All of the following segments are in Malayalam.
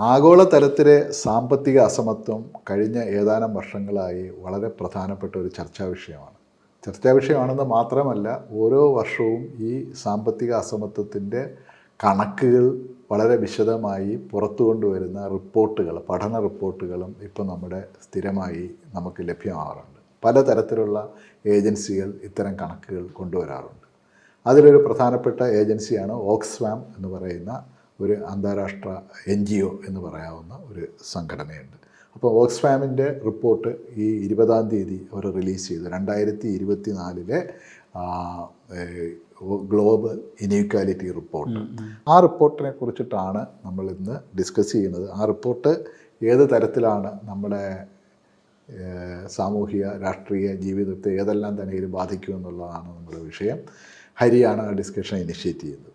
ആഗോളതലത്തിലെ സാമ്പത്തിക അസമത്വം കഴിഞ്ഞ ഏതാനും വർഷങ്ങളായി വളരെ പ്രധാനപ്പെട്ട ഒരു ചർച്ചാ വിഷയമാണ്. ചർച്ചാ വിഷയമാണെന്ന് മാത്രമല്ല ഓരോ വർഷവും ഈ സാമ്പത്തിക അസമത്വത്തിന്റെ കണക്കുകൾ വളരെ വിശദമായി പുറത്തു കൊണ്ടുവരുന്ന റിപ്പോർട്ടുകൾ പഠന റിപ്പോർട്ടുകളും ഇപ്പോൾ നമ്മുടെ സ്ഥിരമായി നമുക്ക് ലഭ്യമാകാറുണ്ട് പലതരത്തിലുള്ള ഏജൻസികൾ ഇത്തരം കണക്കുകൾ കൊണ്ടുവരാറുണ്ട്. അതിലൊരു പ്രധാനപ്പെട്ട ഏജൻസിയാണ് ഓക്സ്ഫാം എന്ന് പറയുന്ന ഒരു അന്താരാഷ്ട്ര എൻ ജി ഒ എന്ന് പറയാവുന്ന ഒരു സംഘടനയുണ്ട്. അപ്പോൾ ഓക്സ്ഫാമിന്റെ റിപ്പോർട്ട് ഈ ഇരുപതാം തീയതി അവർ റിലീസ് ചെയ്തു. രണ്ടായിരത്തി ഇരുപത്തി നാലിലെ ഗ്ലോബൽ ഇനീക്വാലിറ്റി റിപ്പോർട്ട്. ആ റിപ്പോർട്ടിനെ കുറിച്ചിട്ടാണ് നമ്മൾ ഇന്ന് ഡിസ്കസ് ചെയ്യുന്നത്. ആ റിപ്പോർട്ട് ഏത് തരത്തിലാണ് നമ്മുടെ സാമൂഹിക രാഷ്ട്രീയ ജീവിതത്തെ ഏതെല്ലാം തന്നെ ഇത് ബാധിക്കുമെന്നുള്ളതാണ് നമ്മുടെ വിഷയം. ഹരിയാണ് ആ ഡിസ്കഷൻ ഇനിഷ്യേറ്റ് ചെയ്യുന്നത്.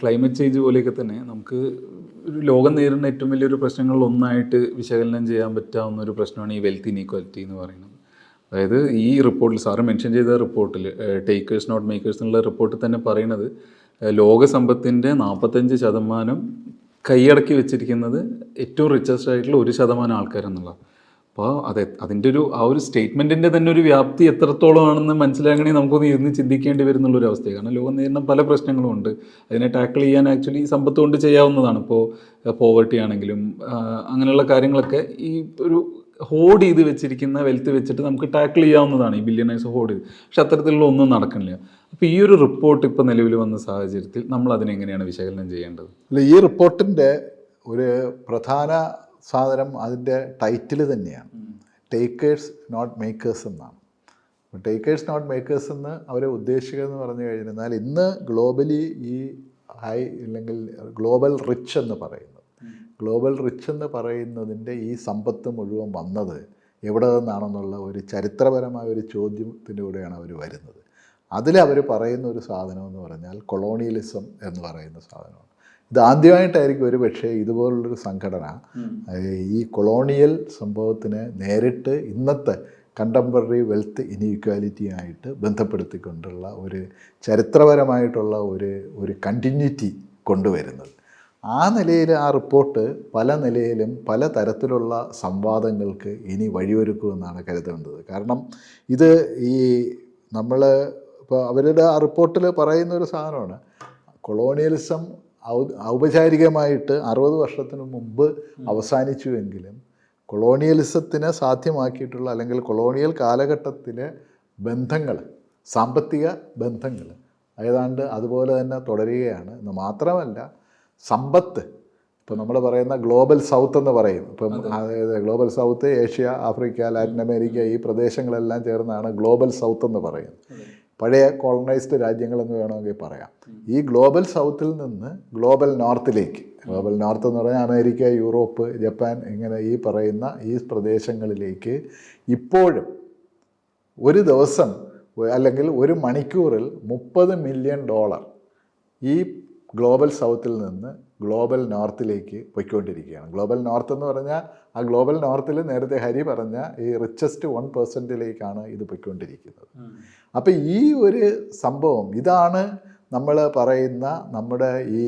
ക്ലൈമറ്റ് ചേഞ്ച് പോലെയൊക്കെ തന്നെ നമുക്ക് ലോകം നേരിടുന്ന ഏറ്റവും വലിയൊരു പ്രശ്നങ്ങളിൽ ഒന്നായിട്ട് വിശകലനം ചെയ്യാൻ പറ്റാവുന്ന ഒരു പ്രശ്നമാണ് ഈ വെൽത്ത് ഇനീക്വാലിറ്റി എന്ന് പറയുന്നത്. അതായത് ഈ റിപ്പോർട്ടിൽ സാറ് മെൻഷൻ ചെയ്ത റിപ്പോർട്ടിൽ ടേക്കേഴ്സ് നോട്ട് മേക്കേഴ്സ് എന്നുള്ള റിപ്പോർട്ടിൽ തന്നെ പറയുന്നത് ലോകസമ്പത്തിന്റെ ലോക സമ്പത്തിന്റെ നാൽപ്പത്തഞ്ച് ശതമാനം കൈയടക്കി വെച്ചിരിക്കുന്നത് ഏറ്റവും റിച്ചസ്റ്റ് ആയിട്ടുള്ള ഒരു ശതമാനം ആൾക്കാരെന്നുള്ള അപ്പോൾ അതെ അതിന്റെ ഒരു ആ ഒരു സ്റ്റേറ്റ്മെന്റിന്റെ തന്നെ ഒരു വ്യാപ്തി എത്രത്തോളമാണെന്ന് മനസ്സിലാക്കണമെങ്കിൽ നമുക്കൊന്ന് ഇരുന്ന് ചിന്തിക്കേണ്ടി വരുന്നുള്ളൊരു അവസ്ഥയാണ്. കാരണം ലോകം നേരിടുന്ന പല പ്രശ്നങ്ങളും ഉണ്ട്. അതിനെ ടാക്കിൾ ചെയ്യാൻ ആക്ച്വലി സമ്പത്ത് കൊണ്ട് ചെയ്യാവുന്നതാണ്. ഇപ്പോൾ പോവർട്ടി ആണെങ്കിലും അങ്ങനെയുള്ള കാര്യങ്ങളൊക്കെ ഈ ഒരു ഹോഡ് ചെയ്ത് വെച്ചിരിക്കുന്ന വെൽത്ത് വെച്ചിട്ട് നമുക്ക് ടാക്കിൾ ചെയ്യാവുന്നതാണ്. ഈ ബില്യണേഴ്സ് ഹോഡ് ചെയ്ത്. പക്ഷെ അത്തരത്തിലുള്ള ഒന്നും നടക്കണില്ല. അപ്പോൾ ഈ ഒരു റിപ്പോർട്ട് ഇപ്പോൾ നിലവിൽ വന്ന സാഹചര്യത്തിൽ നമ്മൾ അതിനെങ്ങനെയാണ് വിശകലനം ചെയ്യേണ്ടത്? അല്ല ഈ റിപ്പോർട്ടിന്റെ ഒരു പ്രധാന സാധനം അതിന്റെ ടൈറ്റിൽ തന്നെയാണ്. ടേക്കേഴ്സ് നോട്ട് മേക്കേഴ്സ് എന്നാണ്. ടേക്കേഴ്സ് നോട്ട് മേക്കേഴ്സ് എന്ന് അവർ ഉദ്ദേശിക്കുക എന്ന് പറഞ്ഞു കഴിഞ്ഞാൽ ഇന്ന് ഗ്ലോബലി ഈ ഹൈ അല്ലെങ്കിൽ ഗ്ലോബൽ റിച്ച് എന്ന് പറയുന്നത്. ഗ്ലോബൽ റിച്ച് എന്ന് പറയുന്നതിന്റെ ഈ സമ്പത്ത് മുഴുവൻ വന്നത് എവിടെ നിന്നാണെന്നുള്ള ഒരു ചരിത്രപരമായ ഒരു ചോദ്യത്തിലൂടെയാണ് അവർ വരുന്നത്. അതിൽ അവർ പറയുന്ന ഒരു സാധനം എന്ന് പറഞ്ഞാൽ കൊളോണിയലിസം എന്ന് പറയുന്ന സാധനമാണ്. ഇത് ആദ്യമായിട്ടായിരിക്കും ഒരു പക്ഷേ ഇതുപോലുള്ളൊരു സംഘടന. ഈ കൊളോണിയൽ സംഭവത്തിന് നേരിട്ട് ഇന്നത്തെ കണ്ടംപററി വെൽത്ത് ഇനീക്വാലിറ്റിയായിട്ട് ബന്ധപ്പെടുത്തിക്കൊണ്ടുള്ള ഒരു ചരിത്രപരമായിട്ടുള്ള ഒരു ഒരു കണ്ടിന്യൂറ്റി കൊണ്ടുവരുന്നത്. ആ നിലയിൽ ആ റിപ്പോർട്ട് പല നിലയിലും പല തരത്തിലുള്ള സംവാദങ്ങൾക്ക് ഇനി വഴിയൊരുക്കുമെന്നാണ് കരുതുന്നത് കാരണം ഇത് ഈ നമ്മൾ ഇപ്പോൾ അവരുടെ ആ റിപ്പോർട്ടിൽ പറയുന്ന ഒരു സാധനമാണ്. കൊളോണിയലിസം ഔപചാരികമായിട്ട് അറുപത് വർഷത്തിന് മുമ്പ് അവസാനിച്ചുവെങ്കിലും കൊളോണിയലിസത്തിന് സാധ്യമാക്കിയിട്ടുള്ള അല്ലെങ്കിൽ കൊളോണിയൽ കാലഘട്ടത്തിലെ ബന്ധങ്ങൾ സാമ്പത്തിക ബന്ധങ്ങൾ ഏതാണ്ട് അതുപോലെ തന്നെ തുടരുകയാണ്. എന്ന് മാത്രമല്ല സമ്പത്ത് ഇപ്പോൾ നമ്മൾ പറയുന്ന ഗ്ലോബൽ സൗത്ത് എന്ന് പറയും. ഇപ്പം അതായത് global south Asia Africa Latin America ഈ പ്രദേശങ്ങളെല്ലാം ചേർന്നാണ് ഗ്ലോബൽ സൗത്ത് എന്ന് പറയുന്നത്. പഴയ കോളനൈസ്ഡ് രാജ്യങ്ങളെന്ന് വേണമെങ്കിൽ പറയാം. ഈ ഗ്ലോബൽ സൗത്തിൽ നിന്ന് ഗ്ലോബൽ നോർത്തിലേക്ക് ഗ്ലോബൽ നോർത്ത് എന്ന് പറഞ്ഞാൽ അമേരിക്ക യൂറോപ്പ് ജപ്പാൻ ഇങ്ങനെ ഈ പറയുന്ന ഈ പ്രദേശങ്ങളിലേക്ക് ഇപ്പോഴും ഒരു ദിവസം അല്ലെങ്കിൽ ഒരു മണിക്കൂറിൽ മുപ്പത് മില്യൺ ഡോളർ ഈ ഗ്ലോബൽ സൗത്തിൽ നിന്ന് ഗ്ലോബൽ നോർത്തിലേക്ക് പൊയ്ക്കൊണ്ടിരിക്കുകയാണ്. ഗ്ലോബൽ നോർത്ത് എന്ന് പറഞ്ഞാൽ ആ ഗ്ലോബൽ നോർത്തിൽ നേരത്തെ ഹരി പറഞ്ഞ ഈ റിച്ചസ്റ്റ് വൺ പെർസെന്റിലേക്കാണ് ഇത് പൊയ്ക്കൊണ്ടിരിക്കുന്നത്. അപ്പോൾ ഈ ഒരു സംഭവം ഇതാണ് നമ്മൾ പറയുന്ന നമ്മുടെ ഈ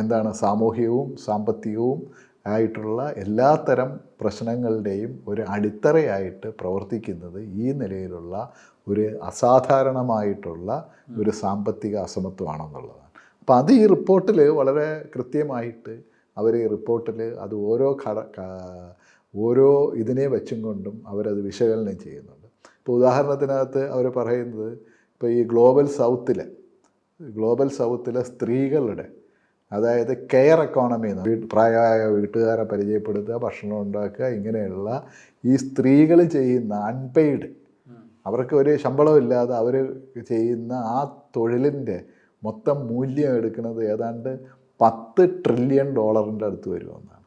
എന്താണ് സാമൂഹികവും സാമ്പത്തികവും ആയിട്ടുള്ള എല്ലാത്തരം പ്രശ്നങ്ങളുടെയും ഒരു അടിത്തറയായിട്ട് പ്രവർത്തിക്കുന്നത് ഈ നിലയിലുള്ള ഒരു അസാധാരണമായിട്ടുള്ള ഒരു സാമ്പത്തിക അസമത്വമാണെന്നുള്ളതാണ്. അപ്പോൾ അത് ഈ റിപ്പോർട്ടിൽ വളരെ കൃത്യമായിട്ട് അവർ ഈ റിപ്പോർട്ടിൽ അത് ഓരോ ഘട ഓരോ ഇതിനെ വെച്ചും കൊണ്ടും അവരത് വിശകലനം ചെയ്യുന്നുണ്ട്. ഇപ്പോൾ ഉദാഹരണത്തിനകത്ത് അവർ പറയുന്നത് ഇപ്പോൾ ഈ ഗ്ലോബൽ സൗത്തിലെ ഗ്ലോബൽ സൗത്തിലെ സ്ത്രീകളുടെ അതായത് കെയർ എക്കോണമി എന്ന് പ്രായമായ വീട്ടുകാരെ പരിചയപ്പെടുത്തുക ഭക്ഷണം ഉണ്ടാക്കുക ഇങ്ങനെയുള്ള ഈ സ്ത്രീകൾ ചെയ്യുന്ന അൺപെയ്ഡ് അവർക്ക് ഒരു ശമ്പളമില്ലാതെ അവർ ചെയ്യുന്ന ആ തൊഴിലിന്റെ മൊത്തം മൂല്യം എടുക്കുന്നത് ഏതാണ്ട് പത്ത് ട്രില്യൺ ഡോളറിന്റെ അടുത്ത് വരുമെന്നാണ്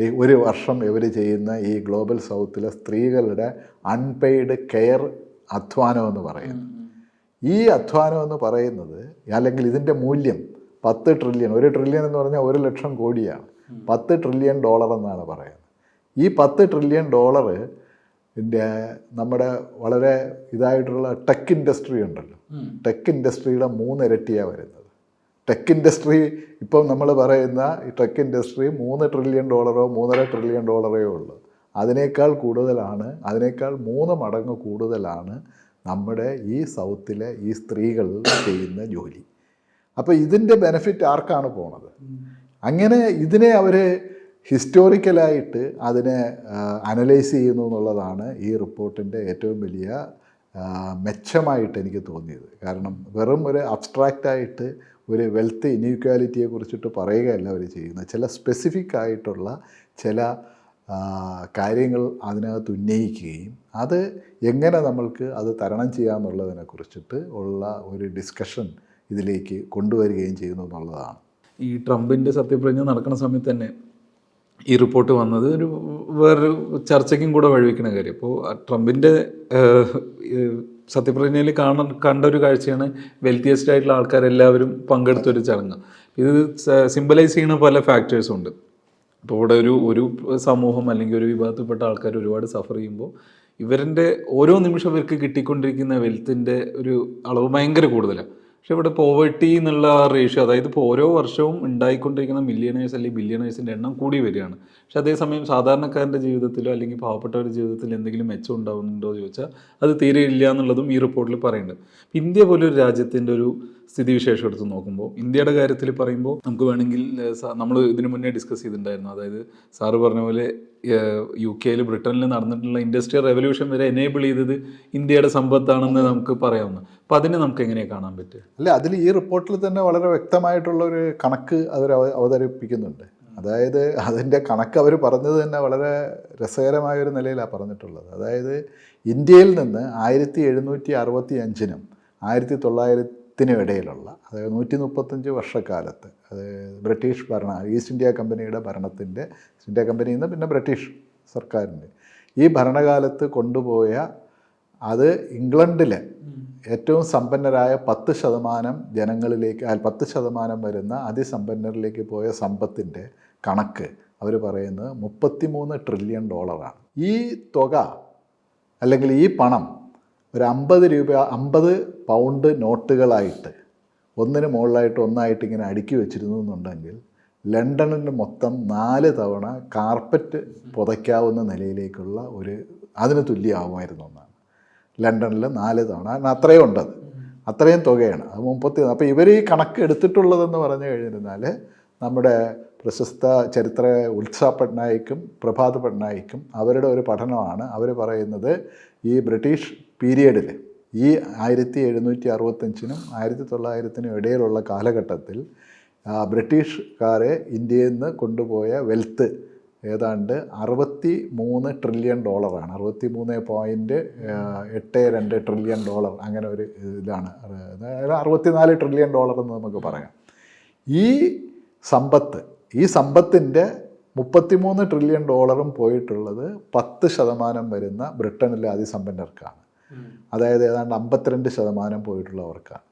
ഈ ഒരു വർഷം ഇവർ ചെയ്യുന്ന ഈ ഗ്ലോബൽ സൗത്തിലെ സ്ത്രീകളുടെ അൺപെയ്ഡ് കെയർ അധ്വാനം എന്ന് പറയുന്നത്. ഈ അധ്വാനം എന്ന് പറയുന്നത് അല്ലെങ്കിൽ ഇതിന്റെ മൂല്യം പത്ത് ട്രില്യൺ ഒരു ട്രില്യൺ എന്ന് പറഞ്ഞാൽ ഒരു ലക്ഷം കോടിയാണ്. പത്ത് ട്രില്യൺ ഡോളർ എന്നാണ് പറയുന്നത്. ഈ പത്ത് ട്രില്യൺ ഡോളർ ഇതിന്റെ നമ്മുടെ വളരെ ഇതായിട്ടുള്ള ടെക് ഇൻഡസ്ട്രി ഉണ്ടല്ലോ. ടെക് ഇൻഡസ്ട്രിയുടെ മൂന്നിരട്ടിയാണ് വരുന്നത്. ടെക് ഇൻഡസ്ട്രി ഇപ്പം നമ്മൾ പറയുന്ന ഈ ടെക് ഇൻഡസ്ട്രി മൂന്ന് ട്രില്യൺ ഡോളറോ മൂന്നര ട്രില്യൺ ഡോളറോ ഉള്ളൂ. അതിനേക്കാൾ കൂടുതലാണ് അതിനേക്കാൾ മൂന്ന് മടങ്ങ് കൂടുതലാണ് നമ്മുടെ ഈ സൗത്തിലെ ഈ സ്ത്രീകൾ ചെയ്യുന്ന ജോലി. അപ്പോൾ ഇതിന്റെ ബെനിഫിറ്റ് ആർക്കാണ് പോണത്? അങ്ങനെ ഇതിനെ അവർ ഹിസ്റ്റോറിക്കലായിട്ട് അതിനെ അനലൈസ് ചെയ്യുന്നു എന്നുള്ളതാണ് ഈ റിപ്പോർട്ടിന്റെ ഏറ്റവും വലിയ മെച്ചമായിട്ട് എനിക്ക് തോന്നിയത്. കാരണം വെറും ഒരു അബ്സ്ട്രാക്റ്റായിട്ട് ഒരു വെൽത്ത് ഇനീക്വാലിറ്റിയെ കുറിച്ചിട്ട് പറയുകയല്ല അവർ ചെയ്യുന്നത്. ചില സ്പെസിഫിക് ആയിട്ടുള്ള ചില കാര്യങ്ങൾ അതിനകത്ത് ഉന്നയിക്കുകയും അത് എങ്ങനെ നമ്മൾക്ക് അത് തരണം ചെയ്യാമെന്നുള്ളതിനെ കുറിച്ചിട്ട് ഉള്ള ഒരു ഡിസ്കഷൻ ഇതിലേക്ക് കൊണ്ടുവരികയും ചെയ്യുന്നു എന്നുള്ളതാണ്. ഈ ട്രംപിന്റെ സത്യപ്രതിജ്ഞ നടക്കുന്ന സമയത്ത് തന്നെ ഈ റിപ്പോർട്ട് വന്നത് ഒരു വേറൊരു ചർച്ചയ്ക്കും കൂടെ വഴിവെക്കുന്ന കാര്യം. അപ്പോൾ ട്രംപിന്റെ സത്യപ്രതിജ്ഞയിൽ കാണ കണ്ട ഒരു കാഴ്ചയാണ് വെൽത്തിയസ്റ്റ് ആയിട്ടുള്ള ആൾക്കാരെല്ലാവരും പങ്കെടുത്തൊരു ചടങ്ങ്. ഇത് സിമ്പലൈസ് ചെയ്യുന്ന പല ഫാക്ടേഴ്സും ഉണ്ട്. ഇപ്പോൾ ഇവിടെ ഒരു ഒരു സമൂഹം അല്ലെങ്കിൽ ഒരു വിഭാഗത്തിൽപ്പെട്ട ആൾക്കാർ ഒരുപാട് സഫർ ചെയ്യുമ്പോൾ ഇവരുടെ ഓരോ നിമിഷം ഇവർക്ക് കിട്ടിക്കൊണ്ടിരിക്കുന്ന വെൽത്തിന്റെ ഒരു അളവ് ഭയങ്കര കൂടുതലാണ്. പക്ഷെ ഇവിടെ പോവർട്ടി എന്നുള്ള റേഷ്യോ അതായത് ഇപ്പോൾ ഓരോ വർഷവും ഉണ്ടായിക്കൊണ്ടിരിക്കുന്ന മില്യണേഴ്സ് അല്ലെങ്കിൽ ബില്യണേഴ്സിന്റെ എണ്ണം കൂടി വരികയാണ്. പക്ഷെ അതേസമയം സാധാരണക്കാരന്റെ ജീവിതത്തിലോ അല്ലെങ്കിൽ പാവപ്പെട്ടവരുടെ ജീവിതത്തിൽ എന്തെങ്കിലും മെച്ചം എന്ന് ചോദിച്ചാൽ അത് തീരെ ഇല്ല എന്നുള്ളതും ഈ റിപ്പോർട്ടിൽ പറയുന്നുണ്ട്. ഇന്ത്യ പോലൊരു രാജ്യത്തിന്റെ ഒരു സ്ഥിതിവിശേഷം എടുത്ത് നോക്കുമ്പോൾ ഇന്ത്യയുടെ കാര്യത്തിൽ പറയുമ്പോൾ നമുക്ക് വേണമെങ്കിൽ നമ്മൾ ഇതിനു മുന്നേ ഡിസ്കസ് ചെയ്തിട്ടുണ്ടായിരുന്നു. അതായത് സാറ് പറഞ്ഞ പോലെ യു കെയിൽ ബ്രിട്ടനിൽ നടന്നിട്ടുള്ള ഇൻഡസ്ട്രിയൽ റെവല്യൂഷൻ വരെ എനേബിൾ ചെയ്തത് ഇന്ത്യയുടെ സമ്പത്താണെന്ന് നമുക്ക് പറയാവുന്ന. അപ്പം അതിനെ നമുക്ക് എങ്ങനെയാണ് കാണാൻ പറ്റുക? അല്ല അതിൽ ഈ റിപ്പോർട്ടിൽ തന്നെ വളരെ വ്യക്തമായിട്ടുള്ള ഒരു കണക്ക് അവർ അവതരിപ്പിക്കുന്നുണ്ട്. അതായത് അതിന്റെ കണക്ക് അവർ പറഞ്ഞത് തന്നെ വളരെ രസകരമായ ഒരു നിലയിലാണ് പറഞ്ഞിട്ടുള്ളത്. അതായത് ഇന്ത്യയിൽ നിന്ന് ആയിരത്തി എഴുന്നൂറ്റി അറുപത്തി അഞ്ചിനും ആയിരത്തി തൊള്ളായിരത്തിനും ഇടയിലുള്ള അതായത് നൂറ്റി മുപ്പത്തഞ്ച് വർഷക്കാലത്ത് അത് ബ്രിട്ടീഷ് ഭരണ ഈസ്റ്റ് ഇന്ത്യ കമ്പനിയുടെ ഭരണത്തിന്റെ ഈസ്റ്റ് ഇന്ത്യ കമ്പനിയിൽ നിന്ന് പിന്നെ ബ്രിട്ടീഷ് സർക്കാരിന്റെ ഈ ഭരണകാലത്ത് കൊണ്ടുപോയ അത് ഇംഗ്ലണ്ടിലെ ഏറ്റവും സമ്പന്നരായ പത്ത് ശതമാനം ജനങ്ങളിലേക്ക് അല്ല, പത്ത് ശതമാനം വരുന്ന അതിസമ്പന്നരിലേക്ക് പോയ സമ്പത്തിന്റെ കണക്ക് അവർ പറയുന്നത് മുപ്പത്തിമൂന്ന് ട്രില്യൺ ഡോളറാണ്. ഈ തുക അല്ലെങ്കിൽ ഈ പണം ഒരു അമ്പത് രൂപ അമ്പത് പൗണ്ട് നോട്ടുകളായിട്ട് ഒന്നിന് മുകളിലായിട്ട് ഒന്നായിട്ട് ഇങ്ങനെ അടുക്കി വെച്ചിരുന്നു എന്നുണ്ടെങ്കിൽ ലണ്ടനിൽ മൊത്തം നാല് തവണ കാർപ്പറ്റ് പുതയ്ക്കാവുന്ന നിലയിലേക്കുള്ള ഒരു അതിന് തുല്യമാകുമായിരുന്നു ഒന്നാണ്. ലണ്ടനിൽ നാല് തവണ. കാരണം അത്രയും ഉണ്ടത് അത്രയും തുകയാണ്. അത് മുപ്പത്തി അപ്പോൾ ഇവർ ഈ കണക്ക് എടുത്തിട്ടുള്ളതെന്ന് പറഞ്ഞു കഴിഞ്ഞിരുന്നാൽ നമ്മുടെ പ്രശസ്ത ചരിത്ര ഉത്സാ പട്നായിക്കും പ്രഭാത് പട്നായിക്കും അവരുടെ ഒരു പഠനമാണ്. അവർ പറയുന്നത് ഈ ബ്രിട്ടീഷ് പീരിയഡിൽ ഈ ആയിരത്തി എഴുന്നൂറ്റി അറുപത്തഞ്ചിനും ആയിരത്തി തൊള്ളായിരത്തിനും ഇടയിലുള്ള കാലഘട്ടത്തിൽ ബ്രിട്ടീഷുകാരെ ഇന്ത്യയിൽ നിന്ന് കൊണ്ടുപോയ വെൽത്ത് ഏതാണ്ട് അറുപത്തി മൂന്ന് ട്രില്യൺ ഡോളറാണ്. അറുപത്തി മൂന്ന് പോയിന്റ് എട്ട് രണ്ട് ട്രില്യൺ ഡോളർ അങ്ങനെ ഒരു ഇതാണ്. അറുപത്തിനാല് ട്രില്യൺ ഡോളർ എന്ന് നമുക്ക് പറയാം. ഈ സമ്പത്ത് ഈ സമ്പത്തിന്റെ മുപ്പത്തിമൂന്ന് ട്രില്യൺ ഡോളറും പോയിട്ടുള്ളത് പത്ത് ശതമാനം വരുന്ന ബ്രിട്ടനിലെ അതിസമ്പന്നർക്കാണ്. അതായത് ഏതാണ്ട് അമ്പത്തിരണ്ട് ശതമാനം പോയിട്ടുള്ളവർക്കാണ്.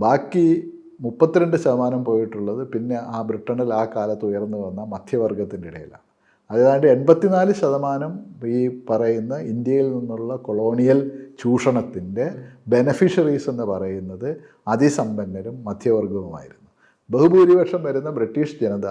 ബാക്കി മുപ്പത്തിരണ്ട് ശതമാനം പോയിട്ടുള്ളത് പിന്നെ ആ ബ്രിട്ടനിൽ ആ കാലത്ത് ഉയർന്നു വന്ന മധ്യവർഗത്തിന്റെ ഇടയിലാണ്. അതായത് എൺപത്തിനാല് ശതമാനം ഈ പറയുന്ന ഇന്ത്യയിൽ നിന്നുള്ള കൊളോണിയൽ ചൂഷണത്തിന്റെ ബെനഫിഷ്യറീസ് എന്ന് പറയുന്നത് അതിസമ്പന്നരും മധ്യവർഗവുമായിരുന്നു. ബഹുഭൂരിപക്ഷം വരുന്ന ബ്രിട്ടീഷ് ജനത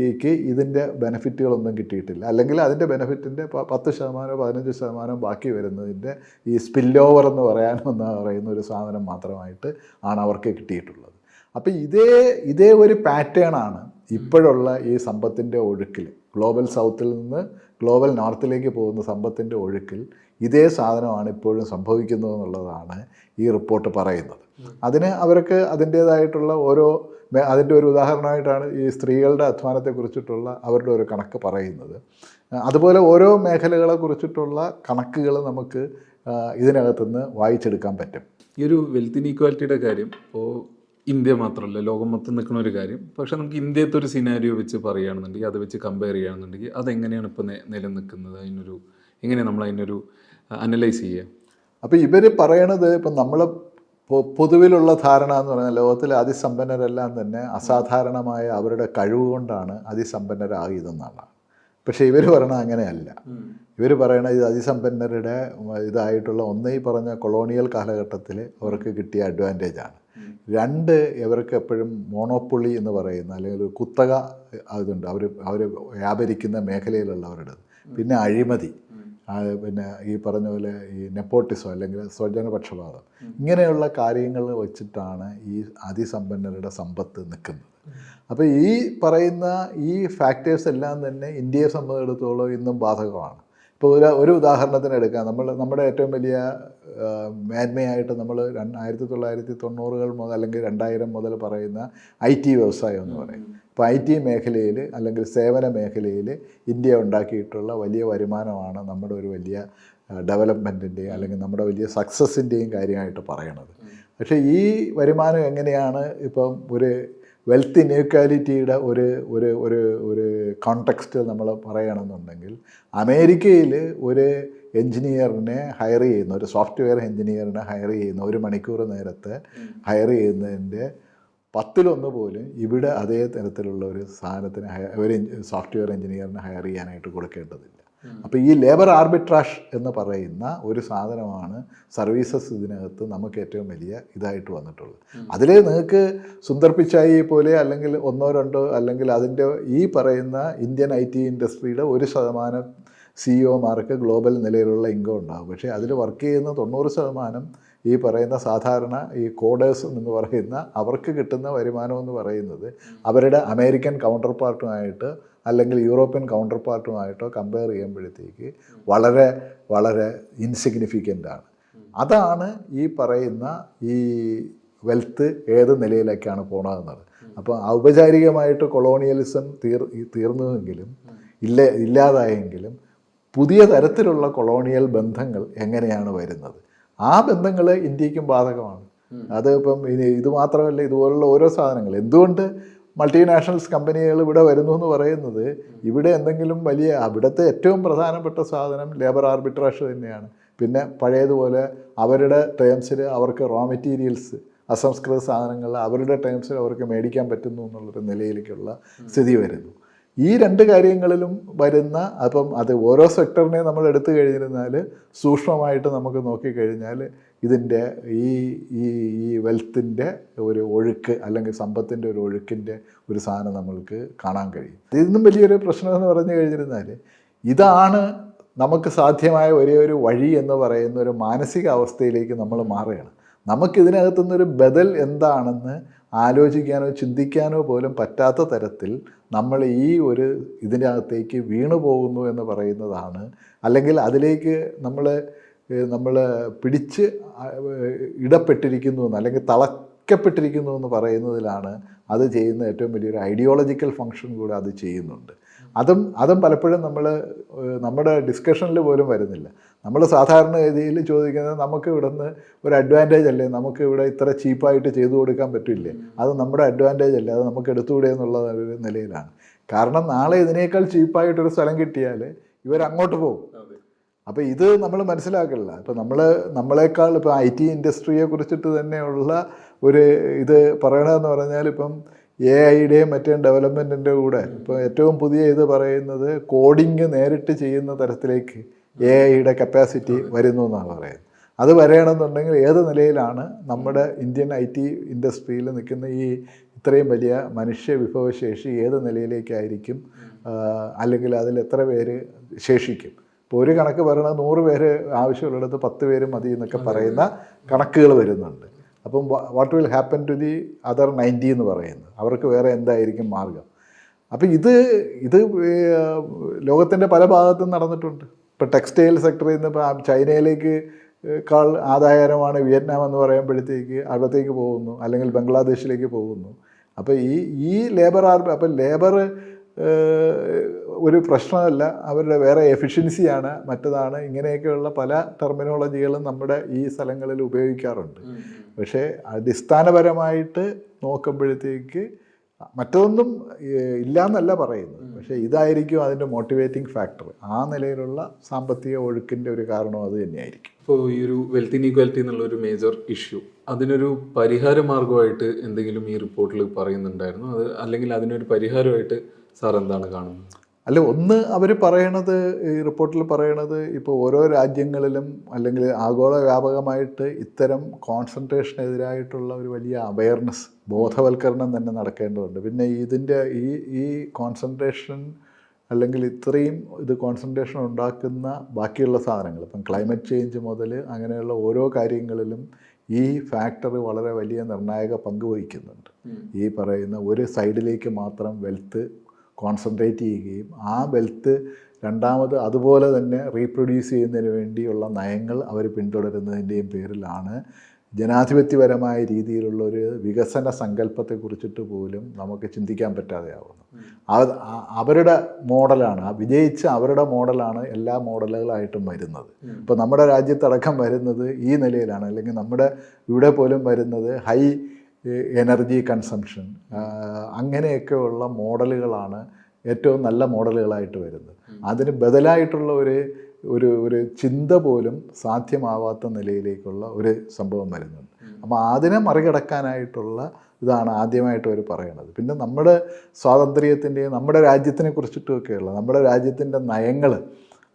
ഈക്ക് ഇതിന്റെ ബെനഫിറ്റുകളൊന്നും കിട്ടിയിട്ടില്ല. അല്ലെങ്കിൽ അതിന്റെ ബെനഫിറ്റിന്റെ പത്ത് ശതമാനം പതിനഞ്ച് ശതമാനം ബാക്കി വരുന്നതിന്റെ ഈ സ്പിൽ ഓവർ എന്ന് പറയാനെന്ന് പറയുന്ന ഒരു സാധനം മാത്രമായിട്ട് ആണ് അവർക്ക് കിട്ടിയിട്ടുള്ളത്. അപ്പോൾ ഇതേ ഇതേ ഒരു പാറ്റേൺ ആണ് ഇപ്പോഴുള്ള ഈ സമ്പത്തിന്റെ ഒഴുക്കിൽ ഗ്ലോബൽ സൗത്തിൽ നിന്ന് ഗ്ലോബൽ നോർത്തിലേക്ക് പോകുന്ന സമ്പത്തിന്റെ ഒഴുക്കിൽ ഇതേ സാധനമാണ് ഇപ്പോഴും സംഭവിക്കുന്നത് എന്നുള്ളതാണ് ഈ റിപ്പോർട്ട് പറയുന്നത്. അതിന് അവർക്ക് അതിന്റേതായിട്ടുള്ള ഓരോ അതിന്റെ ഒരു ഉദാഹരണമായിട്ടാണ് ഈ സ്ത്രീകളുടെ അധ്വാനത്തെക്കുറിച്ചിട്ടുള്ള അവരുടെ ഒരു കണക്ക് പറയുന്നത്. അതുപോലെ ഓരോ മേഖലകളെ കുറിച്ചിട്ടുള്ള കണക്കുകൾ നമുക്ക് ഇതിനകത്തുനിന്ന് വായിച്ചെടുക്കാൻ പറ്റും. ഈ ഒരു വെൽത്ത് ഇൻ ഇനീക്വാലിറ്റിയുടെ കാര്യം ഇപ്പോൾ ഇന്ത്യ മാത്രമല്ല ലോകം മൊത്തം നിൽക്കുന്ന ഒരു കാര്യം. പക്ഷേ നമുക്ക് ഇന്ത്യത്തെ ഒരു സിനാരിയോ വെച്ച് പറയുകയാണെന്നുണ്ടെങ്കിൽ അത് വെച്ച് കമ്പയർ ചെയ്യുകയാണെന്നുണ്ടെങ്കിൽ അതെങ്ങനെയാണ് ഇപ്പോൾ നിലനിൽക്കുന്നത്? അതിനൊരു എങ്ങനെയാണ് നമ്മൾ അതിനൊരു അനലൈസ് ചെയ്യുക? അപ്പോൾ ഇവർ പറയണത് ഇപ്പം നമ്മൾ പൊതുവിലുള്ള ധാരണ എന്ന് പറഞ്ഞാൽ ലോകത്തിലെ അതിസമ്പന്നരെല്ലാം തന്നെ അസാധാരണമായ അവരുടെ കഴിവ് കൊണ്ടാണ് അതിസമ്പന്നരായതെന്നാണ്. പക്ഷേ ഇവർ പറയണത് അങ്ങനെയല്ല. ഇവർ പറയണ ഇത് അതിസമ്പന്നരുടെ ഇതായിട്ടുള്ള ഒന്നേ പറഞ്ഞ കൊളോണിയൽ കാലഘട്ടത്തിൽ അവർക്ക് കിട്ടിയ അഡ്വാന്റേജാണ് രണ്ട് ഇവർക്ക് എപ്പോഴും മോണോപ്പൊളി എന്ന് പറയുന്ന അല്ലെങ്കിൽ ഒരു കുത്തക അതുണ്ട് അവർ അവർ വ്യാപരിക്കുന്ന മേഖലയിലുള്ളവരുടെ പിന്നെ അഴിമതി. പിന്നെ ഈ പറഞ്ഞ പോലെ ഈ നെപ്പോട്ടിസം അല്ലെങ്കിൽ സ്വജനപക്ഷപാതം. ഇങ്ങനെയുള്ള കാര്യങ്ങൾ വെച്ചിട്ടാണ് ഈ അതിസമ്പന്നരുടെ സമ്പത്ത് നിൽക്കുന്നത്. അപ്പോൾ ഈ പറയുന്ന ഈ ഫാക്ടേഴ്സ് എല്ലാം തന്നെ ഇന്ത്യയെ സംബന്ധിച്ചിടത്തോളം ഇന്നും ബാധകമാണ്. ഇപ്പോൾ ഒരു ഒരു ഉദാഹരണത്തിന് എടുക്കാം. നമ്മൾ നമ്മുടെ ഏറ്റവും വലിയ മേന്മയായിട്ട് നമ്മൾ ആയിരത്തി തൊള്ളായിരത്തി തൊണ്ണൂറുകൾ മുതൽ അല്ലെങ്കിൽ രണ്ടായിരം മുതൽ പറയുന്ന ഐ ടി വ്യവസായം എന്ന് പറയും. ഇപ്പോൾ ഐ ടി മേഖലയിൽ അല്ലെങ്കിൽ സേവന മേഖലയിൽ ഇന്ത്യ ഉണ്ടാക്കിയിട്ടുള്ള വലിയ വരുമാനമാണ് നമ്മുടെ ഒരു വലിയ ഡെവലപ്മെന്റിന്റെയും അല്ലെങ്കിൽ നമ്മുടെ വലിയ സക്സസിന്റെയും കാര്യമായിട്ട് പറയണത്. പക്ഷേ ഈ വരുമാനം എങ്ങനെയാണ് ഇപ്പം ഒരു വെൽത്ത് ഇനേക്വാലിറ്റിയുടെ ഒരു ഒരു ഒരു ഒരു കോണ്ടെക്സ്റ്റ് നമ്മൾ പറയണമെന്നുണ്ടെങ്കിൽ അമേരിക്കയിൽ ഒരു എൻജിനീയറിനെ ഹയർ ചെയ്യുന്ന ഒരു സോഫ്റ്റ്വെയർ എൻജിനീയറിനെ ഹയർ ചെയ്യുന്ന ഒരു മണിക്കൂർ നേരത്തെ ഹയർ ചെയ്യുന്നതിന്റെ പത്തിലൊന്ന് പോലും ഇവിടെ അതേ തരത്തിലുള്ള ഒരു സാധനത്തിന് ഹയർ ഒരു സോഫ്റ്റ്വെയർ എഞ്ചിനീയറിനെ ഹയർ ചെയ്യാനായിട്ട് കൊടുക്കേണ്ടതില്ല. അപ്പോൾ ഈ ലേബർ ആർബിട്രാഷ് എന്ന് പറയുന്ന ഒരു സാധനമാണ് സർവീസസ് ഇതിനകത്ത് നമുക്ക് ഏറ്റവും വലിയ ഇതായിട്ട് വന്നിട്ടുള്ളത്. അതിൽ നിങ്ങൾക്ക് സുന്ദർ പിച്ചായി പോലെ അല്ലെങ്കിൽ ഒന്നോ രണ്ടോ അല്ലെങ്കിൽ അതിന്റെ ഈ പറയുന്ന ഇന്ത്യൻ ഐ ടി ഇൻഡസ്ട്രിയുടെ ഒരു ശതമാനം സിഇഒമാർക്ക് ഗ്ലോബൽ നിലയിലുള്ള ഇൻകം ഉണ്ടാകും പക്ഷേ അതിൽ വർക്ക് ചെയ്യുന്ന തൊണ്ണൂറ് ശതമാനം ഈ പറയുന്ന സാധാരണ ഈ കോഡേഴ്സ് എന്ന് പറയുന്ന അവർക്ക് കിട്ടുന്ന വരുമാനം എന്ന് പറയുന്നത് അവരുടെ അമേരിക്കൻ കൗണ്ടർ പാർട്ടുമായിട്ട് അല്ലെങ്കിൽ യൂറോപ്യൻ കൗണ്ടർ പാർട്ടുമായിട്ടോ കമ്പയർ ചെയ്യുമ്പോഴത്തേക്ക് വളരെ വളരെ ഇൻസിഗ്നിഫിക്കന്റ് ആണ്. അതാണ് ഈ പറയുന്ന ഈ വെൽത്ത് ഏത് നിലയിലേക്കാണ് പോണതെന്നത്. അപ്പോൾ ഔപചാരികമായിട്ട് കൊളോണിയലിസം തീർ തീർന്നുവെങ്കിലും ഇല്ല ഇല്ലാതായെങ്കിലും പുതിയ തരത്തിലുള്ള കൊളോണിയൽ ബന്ധങ്ങൾ എങ്ങനെയാണ് വരുന്നത്? ആ ബന്ധങ്ങൾ ഇന്ത്യക്കും ബാധകമാണ്. അത് ഇപ്പം ഇനി ഇത് മാത്രമല്ല ഇതുപോലുള്ള ഓരോ സാധനങ്ങൾ. എന്തുകൊണ്ട് മൾട്ടിനാഷണൽസ് കമ്പനികൾ ഇവിടെ വരുന്നു എന്ന് പറയുന്നത് ഇവിടെ എന്തെങ്കിലും വലിയ അവിടുത്തെ ഏറ്റവും പ്രധാനപ്പെട്ട സാധനം ലേബർ ആർബിട്രാഷ് തന്നെയാണ്. പിന്നെ പഴയതുപോലെ അവരുടെ ടേംസിൽ അവർക്ക് റോ മെറ്റീരിയൽസ് അസംസ്കൃത സാധനങ്ങൾ അവരുടെ ടേംസിൽ അവർക്ക് മേടിക്കാൻ പറ്റുന്നു എന്നുള്ളൊരു നിലയിലേക്കുള്ള സ്ഥിതി വരുന്നു. ഈ രണ്ട് കാര്യങ്ങളിലും വരുന്ന അപ്പം അത് ഓരോ സെക്ടറിനെ നമ്മൾ എടുത്തു കഴിഞ്ഞിരുന്നാൽ സൂക്ഷ്മമായിട്ട് നമുക്ക് നോക്കിക്കഴിഞ്ഞാൽ ഇതിന്റെ ഈ ഈ ഈ വെൽത്തിന്റെ ഒരു ഒഴുക്ക് അല്ലെങ്കിൽ സമ്പത്തിന്റെ ഒരു ഒഴുക്കിന്റെ ഒരു സാധനം നമ്മൾക്ക് കാണാൻ കഴിയും. ഇതിന്നും വലിയൊരു പ്രശ്നമെന്ന് പറഞ്ഞു കഴിഞ്ഞിരുന്നാൽ ഇതാണ് നമുക്ക് സാധ്യമായ ഒരേ ഒരു വഴി എന്ന് പറയുന്ന ഒരു മാനസിക അവസ്ഥയിലേക്ക് നമ്മൾ മാറുകയാണ്. നമുക്കിതിനകത്തുനിന്നൊരു ബദൽ എന്താണെന്ന് ആലോചിക്കാനോ ചിന്തിക്കാനോ പോലും പറ്റാത്ത തരത്തിൽ നമ്മൾ ഈ ഒരു ഇതിനകത്തേക്ക് വീണു പോകുന്നു എന്ന് പറയുന്നതാണ്. അല്ലെങ്കിൽ അതിലേക്ക് നമ്മൾ നമ്മൾ പിടിച്ച് ഇടപ്പെട്ടിരിക്കുന്നു അല്ലെങ്കിൽ തളക്കപ്പെട്ടിരിക്കുന്നു എന്ന് പറയുന്നതിലാണ് അത് ചെയ്യുന്ന ഏറ്റവും വലിയൊരു ഐഡിയോളജിക്കൽ ഫങ്ഷൻ കൂടെ അത് ചെയ്യുന്നുണ്ട്. അതും അതും പലപ്പോഴും നമ്മൾ നമ്മുടെ ഡിസ്കഷനിൽ പോലും വരുന്നില്ല. നമ്മൾ സാധാരണ ഗതിയിൽ ചോദിക്കുന്നത് നമുക്ക് ഇവിടുന്ന് ഒരു അഡ്വാന്റേജ് അല്ലേ? നമുക്ക് ഇവിടെ ഇത്ര ചീപ്പായിട്ട് ചെയ്തു കൊടുക്കാൻ പറ്റില്ലേ? അത് നമ്മുടെ അഡ്വാന്റേജ് അല്ലേ? അത് നമുക്ക് എടുത്തുകൂടെ എന്നുള്ള നിലയിലാണ്. കാരണം നാളെ ഇതിനേക്കാൾ ചീപ്പായിട്ടൊരു സ്ഥലം കിട്ടിയാൽ ഇവരങ്ങോട്ട് പോകും. അപ്പോൾ ഇത് നമ്മൾ മനസ്സിലാക്കില്ല ഇപ്പോൾ നമ്മൾ നമ്മളെക്കാൾ ഇപ്പോൾ ഐ ടി ഇൻഡസ്ട്രിയെ കുറിച്ചിട്ട് തന്നെയുള്ള ഒരു ഇത് പറയണമെന്ന് പറഞ്ഞാൽ ഇപ്പം എ ഐയുടെയും മറ്റേ ഡെവലപ്മെന്റിന്റെ കൂടെ ഇപ്പോൾ ഏറ്റവും പുതിയ ഇത് പറയുന്നത് കോഡിങ് നേരിട്ട് ചെയ്യുന്ന തരത്തിലേക്ക് എ ഐയുടെ കപ്പാസിറ്റി വരുന്നു എന്നാണ് പറയുന്നത്. അത് വരണമെന്നുണ്ടെങ്കിൽ ഏത് നിലയിലാണ് നമ്മുടെ ഇന്ത്യൻ ഐ ടി ഇൻഡസ്ട്രിയിൽ നിൽക്കുന്ന ഈ ഇത്രയും വലിയ മനുഷ്യ വിഭവശേഷി ഏത് നിലയിലേക്കായിരിക്കും അല്ലെങ്കിൽ അതിൽ എത്ര പേര് ശേഷിക്കും? ഇപ്പോൾ ഒരു കണക്ക് പറയണത് നൂറ് പേര് ആവശ്യമുള്ളിടത്ത് പത്ത് പേര് മതി എന്നൊക്കെ പറയുന്ന കണക്കുകൾ വരുന്നുണ്ട്. അപ്പം what will happen to the other ninety എന്ന് പറയുന്നത് അവർക്ക് വേറെ എന്തായിരിക്കും മാർഗം? അപ്പം ഇത് ഇത് ലോകത്തിന്റെ പല ഭാഗത്തും നടന്നിട്ടുണ്ട്. ഇപ്പോൾ ടെക്സ്റ്റൈൽ സെക്ടറിൽ നിന്ന് ഇപ്പോൾ ചൈനയിലേക്ക് കാൾ ആദായകരമാണ് വിയറ്റ്നാം എന്ന് പറയുമ്പോഴത്തേക്ക് അവിടത്തേക്ക് പോകുന്നു. അല്ലെങ്കിൽ ബംഗ്ലാദേശിലേക്ക് പോകുന്നു. അപ്പോൾ ഈ ഈ ലേബർ ആർ അപ്പം ലേബർ ഒരു പ്രശ്നമല്ല. അവരുടെ വേറെ എഫിഷ്യൻസിയാണ് മറ്റതാണ്. ഇങ്ങനെയൊക്കെയുള്ള പല ടെർമിനോളജികളും നമ്മുടെ ഈ സ്ഥലങ്ങളിൽ ഉപയോഗിക്കാറുണ്ട്. പക്ഷേ അടിസ്ഥാനപരമായിട്ട് നോക്കുമ്പോഴത്തേക്ക് മറ്റൊന്നും ഏഹ്, ഇല്ല എന്നല്ല പറയുന്നത് പക്ഷേ ഇതായിരിക്കും അതിന്റെ മോട്ടിവേറ്റിംഗ് ഫാക്ടർ. ആ നിലയിലുള്ള സാമ്പത്തിക ഒഴുക്കിന്റെ ഒരു കാരണം അത് തന്നെയായിരിക്കും. ഇപ്പോൾ ഈ ഒരു വെൽത്ത് ഇനീക്വാലിറ്റി എന്നുള്ള ഒരു മേജർ ഇഷ്യൂ. അതിനൊരു പരിഹാര മാർഗമായിട്ട് എന്തെങ്കിലും ഈ റിപ്പോർട്ടിൽ പറയുന്നുണ്ടായിരുന്നു? അത് അല്ലെങ്കിൽ അതിനൊരു പരിഹാരമായിട്ട് സാർ എന്താണ് കാണുന്നത്? അല്ല ഒന്ന് അവർ പറയണത് ഈ റിപ്പോർട്ടിൽ പറയണത് ഇപ്പോൾ ഓരോ രാജ്യങ്ങളിലും അല്ലെങ്കിൽ ആഗോള വ്യാപകമായിട്ട് ഇത്തരം കോൺസെൻട്രേഷനെതിരായിട്ടുള്ള ഒരു വലിയ അവയർനെസ് ബോധവൽക്കരണം തന്നെ നടക്കേണ്ടതുണ്ട്. പിന്നെ ഇതിന്റെ ഈ ഈ കോൺസെൻട്രേഷൻ അല്ലെങ്കിൽ ഇത്രയും ഇത് കോൺസെൻട്രേഷൻ ഉണ്ടാക്കുന്ന ബാക്കിയുള്ള സാധനങ്ങൾ ഇപ്പം ക്ലൈമറ്റ് ചേഞ്ച് മുതൽ അങ്ങനെയുള്ള ഓരോ കാര്യങ്ങളിലും ഈ ഫാക്ടർ വളരെ വലിയ നിർണായക പങ്ക് വഹിക്കുന്നുണ്ട്. ഈ പറയുന്ന ഒരു സൈഡിലേക്ക് മാത്രം വെൽത്ത് കോൺസെൻട്രേറ്റ് ചെയ്യുകയും ആ വെൽത്ത് രണ്ടാമത് അതുപോലെ തന്നെ റീപ്രൊഡ്യൂസ് ചെയ്യുന്നതിന് വേണ്ടിയുള്ള നയങ്ങൾ അവർ പിന്തുടരുന്നതിന്റെയും പേരിലാണ്. ജനാധിപത്യപരമായ രീതിയിലുള്ള ഒരു വികസന സങ്കല്പത്തെക്കുറിച്ചിട്ട് പോലും നമുക്ക് ചിന്തിക്കാൻ പറ്റാതെയാവുന്നു. അവരുടെ മോഡലാണ് വിജയിച്ച അവരുടെ മോഡലാണ് എല്ലാ മോഡലുകളായിട്ടും വരുന്നത്. ഇപ്പോൾ നമ്മുടെ രാജ്യത്തടക്കം വരുന്നത് ഈ നിലയിലാണ്. അല്ലെങ്കിൽ നമ്മുടെ ഇവിടെ പോലും വരുന്നത് ഹൈ എനർജി കൺസംഷൻ അങ്ങനെയൊക്കെയുള്ള മോഡലുകളാണ് ഏറ്റവും നല്ല മോഡലുകളായിട്ട് വരുന്നത്. അതിന് ബദലായിട്ടുള്ള ഒരു ഒരു ഒരു ചിന്ത പോലും സാധ്യമാവാത്ത നിലയിലേക്കുള്ള ഒരു സംഭവം വരുന്നുണ്ട്. അപ്പോൾ അതിനെ മറികടക്കാനായിട്ടുള്ള ഇതാണ് ആദ്യമായിട്ട് അവർ പറയുന്നത് പിന്നെ നമ്മുടെ സ്വാതന്ത്ര്യത്തിന്റെയും നമ്മുടെ രാജ്യത്തിനെ കുറിച്ചിട്ടുമൊക്കെയുള്ള നമ്മുടെ രാജ്യത്തിന്റെ നയങ്ങൾ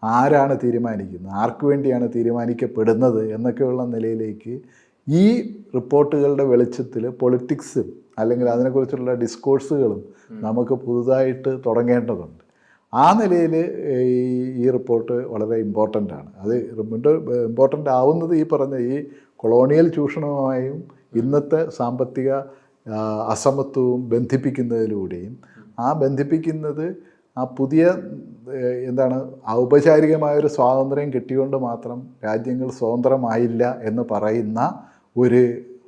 ആരാണ് തീരുമാനിക്കുന്നത്? ആർക്കു വേണ്ടിയാണ് തീരുമാനിക്കപ്പെടുന്നത്? എന്നൊക്കെയുള്ള നിലയിലേക്ക് ഈ റിപ്പോർട്ടുകളുടെ വെളിച്ചത്തിൽ പൊളിറ്റിക്സും അല്ലെങ്കിൽ അതിനെക്കുറിച്ചുള്ള ഡിസ്കോഴ്സുകളും നമുക്ക് പുതുതായിട്ട് തുടങ്ങേണ്ടതുണ്ട്. ആ നിലയിൽ ഈ ഈ റിപ്പോർട്ട് വളരെ ഇമ്പോർട്ടന്റ് ആണ്. അത് ഇമ്പോർട്ടന്റ് ആവുന്നത് ഈ പറഞ്ഞ ഈ കൊളോണിയൽ ചൂഷണവുമായും ഇന്നത്തെ സാമ്പത്തിക അസമത്വവും ബന്ധിപ്പിക്കുന്നതിലൂടെയും ആ ബന്ധിപ്പിക്കുന്നത് ആ പുതിയ എന്താണ് ഔപചാരികമായൊരു സ്വാതന്ത്ര്യം കിട്ടിയോണ്ട് മാത്രം രാജ്യങ്ങൾ സ്വതന്ത്രമായില്ല എന്ന് പറയുന്ന ഒരു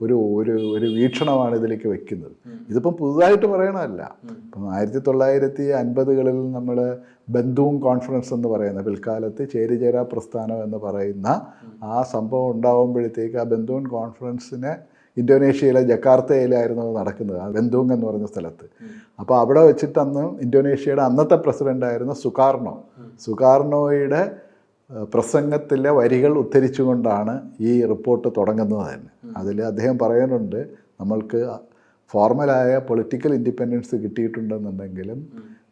ഒരു ഒരു ഒരു വീക്ഷണമാണ് ഇതിലേക്ക് വെക്കുന്നത്. ഇതിപ്പം പുതുതായിട്ട് പറയണമല്ല ഇപ്പം ആയിരത്തി തൊള്ളായിരത്തി അൻപതുകളിൽ നമ്മൾ ബന്ധുവും കോൺഫറൻസ് എന്ന് പറയുന്ന പിൽക്കാലത്ത് ചേരിചേരാ പ്രസ്ഥാനം എന്ന് പറയുന്ന ആ സംഭവം ഉണ്ടാകുമ്പോഴത്തേക്ക് ആ ബന്ധുവും കോൺഫറൻസിനെ ഇന്തോനേഷ്യയിലെ ജക്കാർത്തയിലായിരുന്നു നടക്കുന്നത്. ബന്ധുങ് എന്ന് പറഞ്ഞ സ്ഥലത്ത്. അപ്പോൾ അവിടെ വെച്ചിട്ട് അന്ന് ഇന്തോനേഷ്യയുടെ അന്നത്തെ പ്രസിഡന്റായിരുന്ന സുകാർണോ. സുകാർണോയുടെ പ്രസംഗത്തിലെ വരികൾ ഉദ്ധരിച്ചുകൊണ്ടാണ് ഈ റിപ്പോർട്ട് തുടങ്ങുന്നത് തന്നെ. അതിൽ അദ്ദേഹം പറയുന്നുണ്ട് നമ്മൾക്ക് ഫോർമലായ പൊളിറ്റിക്കൽ ഇൻഡിപെൻഡൻസ് കിട്ടിയിട്ടുണ്ടെന്നുണ്ടെങ്കിലും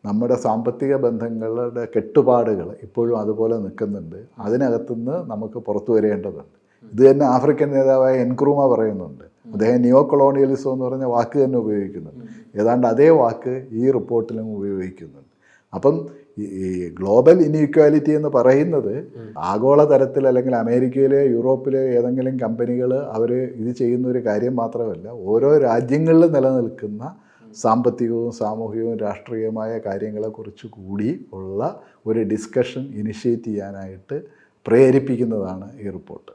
നമ്മുടെ സാമ്പത്തിക ബന്ധങ്ങളുടെ കെട്ടുപാടുകൾ ഇപ്പോഴും അതുപോലെ നിൽക്കുന്നുണ്ട്. അതിനകത്തുനിന്ന് നമുക്ക് പുറത്തു വരേണ്ടതുണ്ട്. ഇത് തന്നെ ആഫ്രിക്കൻ നേതാവായ എൻക്രൂമ പറയുന്നുണ്ട്. അദ്ദേഹം നിയോ കൊളോണിയലിസം എന്ന് പറഞ്ഞ വാക്ക് തന്നെ ഉപയോഗിക്കുന്നുണ്ട്. ഏതാണ്ട് അതേ വാക്ക് ഈ റിപ്പോർട്ടിലും ഉപയോഗിക്കുന്നുണ്ട്. അപ്പം ഈ ഗ്ലോബൽ ഇനീക്വാലിറ്റി എന്ന് പറയുന്നത് ആഗോള തലത്തിൽ അല്ലെങ്കിൽ അമേരിക്കയിലെ യൂറോപ്പിലെ ഏതെങ്കിലും കമ്പനികൾ അവർ ഇത് ചെയ്യുന്ന ഒരു കാര്യം മാത്രമല്ല ഓരോ രാജ്യങ്ങളിൽ നിലനിൽക്കുന്ന സാമ്പത്തികവും സാമൂഹികവും രാഷ്ട്രീയമായ കാര്യങ്ങളെക്കുറിച്ച് കൂടി ഉള്ള ഒരു ഡിസ്കഷൻ ഇനിഷ്യേറ്റ് ചെയ്യാനായിട്ട് പ്രേരിപ്പിക്കുന്നതാണ് ഈ റിപ്പോർട്ട്.